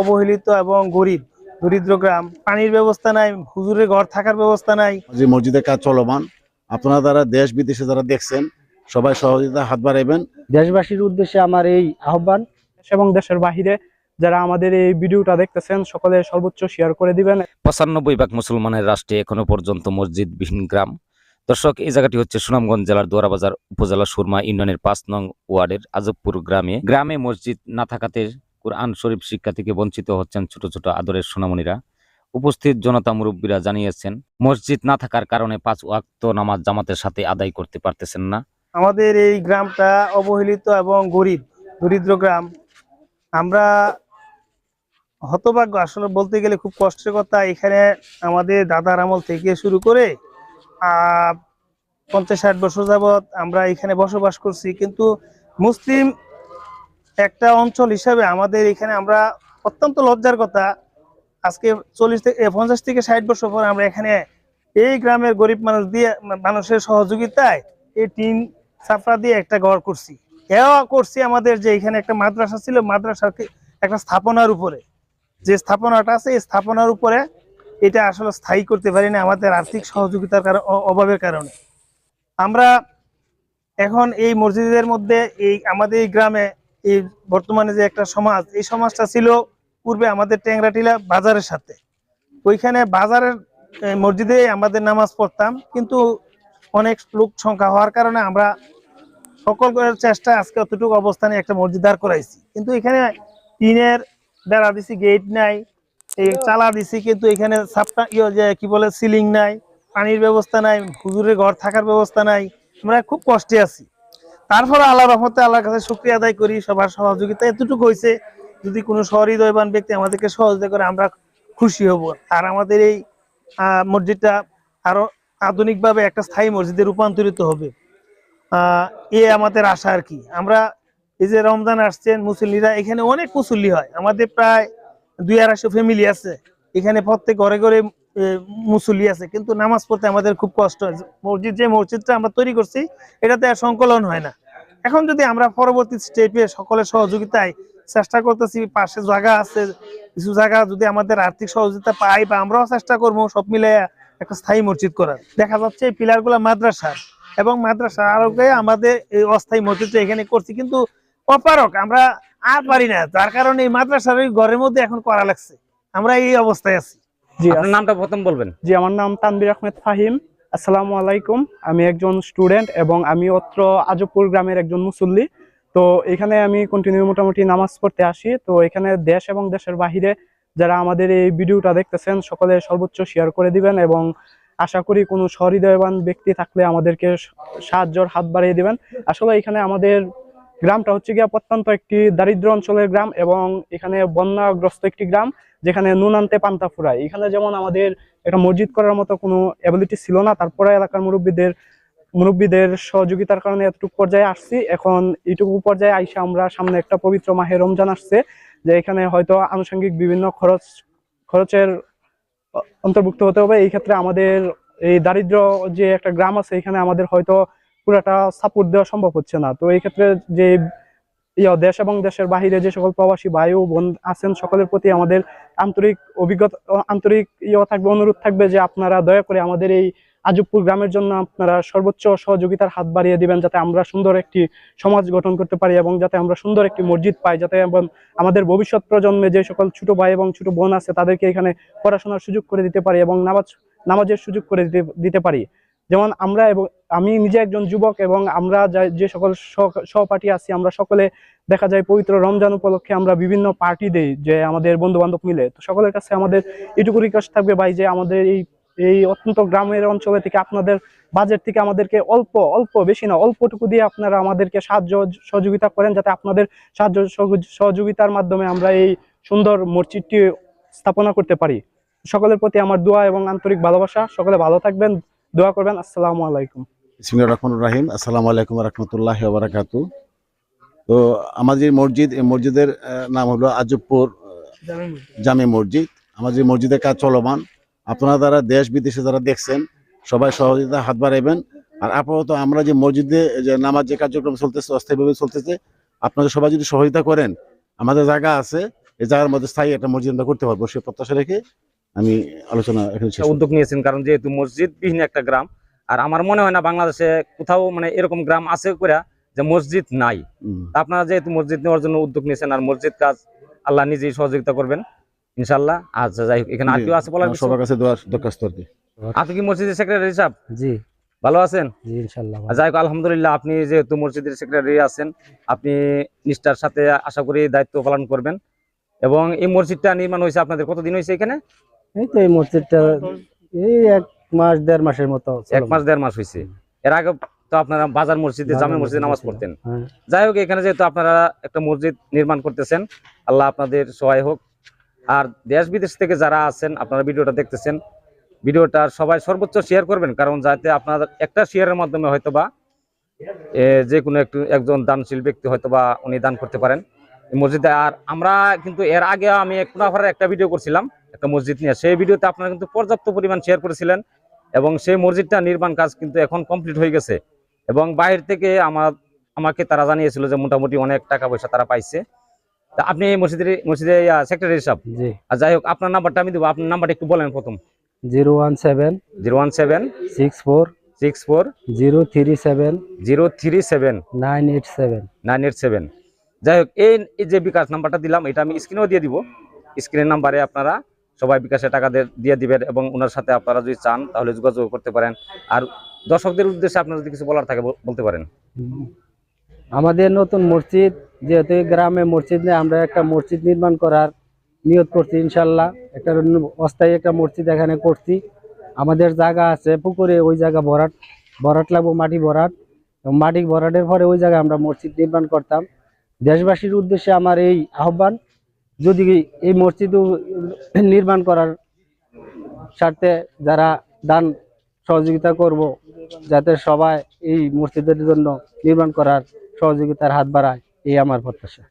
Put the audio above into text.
অবহেলিত এবং গরিব দরিদ্র গ্রাম। পানির ব্যবস্থা নাই হুজুরের ঘর থাকার ব্যবস্থা নাই। যে মসজিদের কাজ চলমান। আপনারা যারা দেশ বিদেশে যারা দেখছেন সবাই সহযোগিতা হাত বাড়াইবেন। দেশবাসীর উদ্দেশ্যে আমার এই আহ্বান এবং দেশের বাহিরে যারা আমাদের এই ভিডিওটা দেখতেছেন সকলে সর্বোচ্চ শেয়ার করে দিবেন। পঁচানব্বই ভাগ মুসলমানের রাষ্ট্রে এখনও পর্যন্ত মসজিদবিহীন গ্রাম। দর্শক এই জায়গাটি হচ্ছে সুনামগঞ্জ জেলার দোয়ারাবাজার উপজেলা সুরমা ইউনিয়নের পাঁচ নং ওয়ার্ডের আজবপুর গ্রামে। গ্রামে মসজিদ না থাকাতে কোরআন শরীফ শিক্ষা থেকে বঞ্চিত হচ্ছেন ছোট ছোট আদরের সোনামণিরা। উপস্থিত জনতা মুরব্বীরা জানিয়েছেন, মসজিদ না থাকার কারণে পাঁচ ওয়াক্ত নামাজ জামাতের সাথে আদায় করতে পারতেছেন না। আমাদের এই গ্রামটা অবহেলিত এবং গরিব, দরিদ্র গ্রাম। আমরা হতভাগ্য, আসলে বলতে গেলে খুব কষ্টের কথা, এখানে আমাদের দাদার আমল থেকে শুরু করে পঞ্চাশ ষাট বছর যাবৎ আমরা এখানে বসবাস করছি। কিন্তু মুসলিম একটা অঞ্চল হিসাবে আমাদের এখানে আমরা অত্যন্ত লজ্জার কথা, আজকে চল্লিশ থেকে পঞ্চাশ থেকে ষাট বছর পর আমরা এখানে এই গ্রামের গরিব মানুষ দিয়ে, মানুষের সহযোগিতায় এই টিন ছাপড়া দিয়ে একটা ঘর করছি। এও করছি আমাদের যে এখানে একটা মাদ্রাসা ছিল, মাদ্রাসার একটা স্থাপনার উপরে। যে স্থাপনাটা আছে, এই স্থাপনার উপরে এটা আসলে স্থায়ী করতে পারি না আমাদের আর্থিক সহযোগিতার কারণ অভাবের কারণে। আমরা এখন এই মসজিদের মধ্যে এই, আমাদের এই গ্রামে এই বর্তমানে যে একটা সমাজ, এই সমাজটা ছিল পূর্বে আমাদের ট্যাংরাটিলা বাজারের সাথে। ওইখানে বাজারের মসজিদে আমাদের নামাজ পড়তাম, কিন্তু অনেক লোক সংখ্যা হওয়ার কারণে আমরা সকল চেষ্টা আজকে অতটুকু অবস্থানে একটা মসজিদ দাঁড় করাইছি। কিন্তু এখানে টিনের বেড়া দিছি, গেট নাই, এই চালা দিছি, কিন্তু এখানে সাপটা ইয়ে যে, কি বলে, সিলিং নাই, পানির ব্যবস্থা নাই, হুজুরের ঘর থাকার ব্যবস্থা নাই। আমরা খুব কষ্টে আছি। তারপরে আল্লাহ রহমতে আল্লাহর কাছে শুক্রিয়া আদায় করি, সবার সহযোগিতা এতটুকু হয়েছে। যদি কোনো সহৃদয়বান ব্যক্তি আমাদেরকে সহযোগিতা করে, আমরা খুশি হব। আর আমাদের এই মসজিদটা আরও আধুনিকভাবে একটা স্থায়ী মসজিদে রূপান্তরিত হবে। এ আমাদের আশা আর কি। আমরা এই যে রমজান আসছেন, মুসল্লিরা এখানে অনেক মুসল্লি হয়। আমাদের প্রায় দুই আড়াইশো ফ্যামিলি আছে। এখানে প্রত্যেক ঘরে ঘরে এ, মুসল্লি আছে কিন্তু নামাজ পড়তে আমাদের খুব কষ্ট মসজিদ যে মসজিদটা আমরা তৈরি করছি এটাতে আর সংকলন হয় না। এখন যদি আমরা পরবর্তী স্টেপে সকলের সহযোগিতায় চেষ্টা করতেছি পাশে জায়গা আছে কিছু জায়গা যদি আমাদের আর্থিক সহযোগিতা পাই বা আমরাও চেষ্টা করব সব মিলে একটা স্থায়ী মসজিদ করার। দেখা যাচ্ছে এই পিলারগুলা মাদ্রাসার এবং মাদ্রাসা আরোগ্যে আমাদের এই অস্থায়ী মসজিদটা এখানে করছি কিন্তু অপারক আমরা আর পারি না। যার কারণে এই মাদ্রাসার ঘরের মধ্যে এখন করা লাগছে। আমরা এই অবস্থায় আছি। জি আপনার নামটা প্রথম বলবেন। জি আমার নাম তানবির আহমেদ ফাহিম। আসসালামু আলাইকুম। আমি একজন স্টুডেন্ট এবং আমি অত্র আজবপুর গ্রামের একজন মুসল্লি। তো এখানে আমি কন্টিনিউ মোটামুটি নামাজ পড়তে আসি। তো এখানে দেশ এবং দেশের বাহিরে যারা আমাদের এই ভিডিওটা দেখতেছেন সকলে সর্বোচ্চ শেয়ার করে দিবেন এবং আশা করি কোনো সহৃদয়বান ব্যক্তি থাকলে আমাদেরকে সাহায্যর হাত বাড়িয়ে দিবেন। আসলে এখানে আমাদের গ্রামটা হচ্ছে গিয়া প্রত্যন্ত একটি দারিদ্র অঞ্চলের গ্রাম এবং এখানে বন্যাগ্রস্ত একটি গ্রাম, যেখানে নুন আনতে পান্তা ফুরায়। এখানে যেমন আমাদের একটা মসজিদ করার মতো কোনো অ্যাবিলিটি ছিল না, তারপরে এলাকার মুরব্বীদের মুরব্বীদের সহযোগিতার কারণে এতটুকু পর্যায়ে আসছি। এখন এইটুকু পর্যায়ে আইসা আমরা সামনে একটা পবিত্র মাহে রমজান আসছে, যে এখানে হয়তো আনুষঙ্গিক বিভিন্ন খরচ, খরচের অন্তর্ভুক্ত হতে হবে। এই ক্ষেত্রে আমাদের এই দারিদ্র যে একটা গ্রাম আছে, এখানে আমাদের হয়তো পুরাটা সাপোর্ট দেওয়া সম্ভব হচ্ছে না। তো এই ক্ষেত্রে যে ইয়া দেশ এবং দেশের বাহিরে যে সকল প্রবাসী ভাই ও বোন আছেন, সকলের প্রতি আমাদের আন্তরিক অভিজ্ঞতা, আন্তরিক ইয়ে থাকবে, অনুরোধ থাকবে যে আপনারা দয়া করে আমাদের এই আজবপুর গ্রামের জন্য আপনারা সর্বোচ্চ সহযোগিতার হাত বাড়িয়ে দিবেন, যাতে আমরা সুন্দর একটি সমাজ গঠন করতে পারি এবং যাতে আমরা সুন্দর একটি মসজিদ পাই, যাতে এবং আমাদের ভবিষ্যৎ প্রজন্মে যে সকল ছোট ভাই এবং ছোট বোন আছে, তাদেরকে এখানে পড়াশোনার সুযোগ করে দিতে পারি এবং নামাজ, নামাজের সুযোগ করে দিতে দিতে পারি। যেমন আমরা এবং আমি নিজে একজন যুবক এবং আমরা যা- সকল সহপাঠী আছি, আমরা সকলে দেখা যায় পবিত্র রমজান উপলক্ষে আমরা বিভিন্ন পার্টি দেই যে আমাদের বন্ধু বান্ধব মিলে। তো সকলের কাছে আমাদের এটুকু রিকোয়েস্ট থাকবে ভাই যে আমাদের এই এই অত্যন্ত গ্রামের অঞ্চলে থেকে আপনাদের বাজেট থেকে আমাদেরকে অল্প অল্প, বেশি না, অল্পটুকু দিয়ে আপনারা আমাদেরকে সাহায্য সহযোগিতা করেন যাতে আপনাদের সাহায্য সহযোগিতার মাধ্যমে আমরা এই সুন্দর মসজিদটি স্থাপনা করতে পারি। সকলের প্রতি আমার দোয়া এবং আন্তরিক ভালোবাসা। সকলে ভালো থাকবেন, দোয়া করবেন। আসসালামু আলাইকুম। ইসমিল্লা রহমান রাহিম আসসালামু আলাইকুম রহমতুল্লাহ বারাকাতু তো আমাদের যে মসজিদ এই মসজিদের নাম হলো আজবপুর জামে মসজিদ। আমাদের যে মসজিদের কাজ চলমান। আপনারা যারা দেশ বিদেশে যারা দেখছেন সবাই সহযোগিতা হাত বাড়াইবেন। আর আপাতত আমরা যে মসজিদে যে নামাজ যে কার্যক্রম চলতেছে অস্থায়ীভাবে চলতেছে আপনারা সবাই যদি সহযোগিতা করেন আমাদের জায়গা আছে এই জায়গার মধ্যে স্থায়ী একটা মসজিদ আমরা করতে পারব। সে প্রত্যাশা রেখে আমি আলোচনা এখানে উদ্যোগ নিয়েছেন কারণ যেহেতু মসজিদ বিহীন একটা গ্রাম আর আমার মনে হয় না বাংলাদেশে কোথাও মানে এরকম গ্রাম আছে করে যে মসজিদ নাই। আপনারা যেহেতু মসজিদ নেওয়ার জন্য উদ্যোগ নিয়েছেন আর মসজিদ কাজ আল্লাহ নিজেই সহযোগিতা করবেন ইনশাল্লাহ আচ্ছা যাই হোক এখানে আর কেউ আছে বলার সবার কাছে দরখাস্ত আর কি। আপনি কি মসজিদের সেক্রেটারি সাহেব? জি। ভালো আছেন? জি যাই হোক আলহামদুলিল্লাহ আপনি যেহেতু মসজিদের সেক্রেটারি আছেন আপনি নিষ্ঠার সাথে আশা করি দায়িত্ব পালন করবেন। এবং এই মসজিদটা নির্মাণ হয়েছে আপনাদের কতদিন হয়েছে এখানে? এই তো এই মসজিদটা এই এক মাস দেড় মাসের মতো এক মাস দেড় মাস হয়েছে এর আগে তো আপনারা বাজার মসজিদে জামে মসজিদে নামাজ পড়তেন। হ্যাঁ। যাই হোক এখানে যেহেতু আপনারা একটা মসজিদ নির্মাণ করতেছেন আল্লাহ আপনাদের সহায় হোক। আর দেশ বিদেশ থেকে যারা আছেন আপনারা ভিডিওটা দেখতেছেন ভিডিওটা সবাই সর্বোচ্চ শেয়ার করবেন কারণ যাতে আপনার একটা শেয়ারের মাধ্যমে হয়তো বা যে কোনো একটু একজন দানশীল ব্যক্তি হয়তো বা উনি দান করতে পারেন মসজিদে। আর আমরা কিন্তু এর আগে আমি কুনাফারের একটা ভিডিও করছিলাম একটা মসজিদ নিয়ে। সেই ভিডিওতে আপনারা কিন্তু পর্যাপ্ত পরিমাণ শেয়ার করেছিলেন এবং সেই মসজিদটা নির্মাণ কাজ কিন্তু এখন কমপ্লিট হয়ে গেছে। এবং বাইরে থেকে আমার আমাকে তারা জানিয়েছিল যে মোটামুটি অনেক টাকা পয়সা তারা পাইছে। তা আপনি এই মসজিদের মসজিদের সেক্রেটারি সাহেব? জি। আর যাই হোক আপনার নাম্বারটা আমি দেবো। আপনার নাম্বারটা একটু বলেন প্রথম। Zero one seven zero one seven six four six four zero three seven zero three seven nine eight seven. Nine eight seven. যাই হোক এই এই যে বিকাশ নাম্বারটা দিলাম এটা আমি স্ক্রিনেও দিয়ে দিব। স্ক্রিনের নাম্বারে আপনারা সবাই বিকাশে টাকা দিয়ে- দিবেন এবং ওনার সাথে আপনারা যদি চান, তাহলে যোগাযোগ করতে পারেন। আর দর্শকদের উদ্দেশ্যে আপনার যদি কিছু বলার থাকে বলতে পারেন। আমাদের নতুন মসজিদ, যেহেতু গ্রামে মসজিদ নেই, আমরা একটা মসজিদ নির্মাণ করার নিয়ত করছি, ইনশাল্লাহ। একটা অস্থায়ী একটা মসজিদ এখানে করছি। আমাদের জায়গা আছে পুকুরে, ওই জায়গা ভরাট ভরাট লাগবো মাটি ভরাট। মাটি ভরাটের পরে ওই জায়গায় আমরা মসজিদ নির্মাণ করতাম। দেশবাসীর উদ্দেশ্যে আমার এই আহ্বান যদি এই মসজিদ নির্মাণ করার স্বার্থে যারা দান সহযোগিতা করব, যাতে সবাই এই মসজিদের জন্য নির্মাণ করার সহযোগিতার হাত বাড়ায়, এই আমার প্রত্যাশা।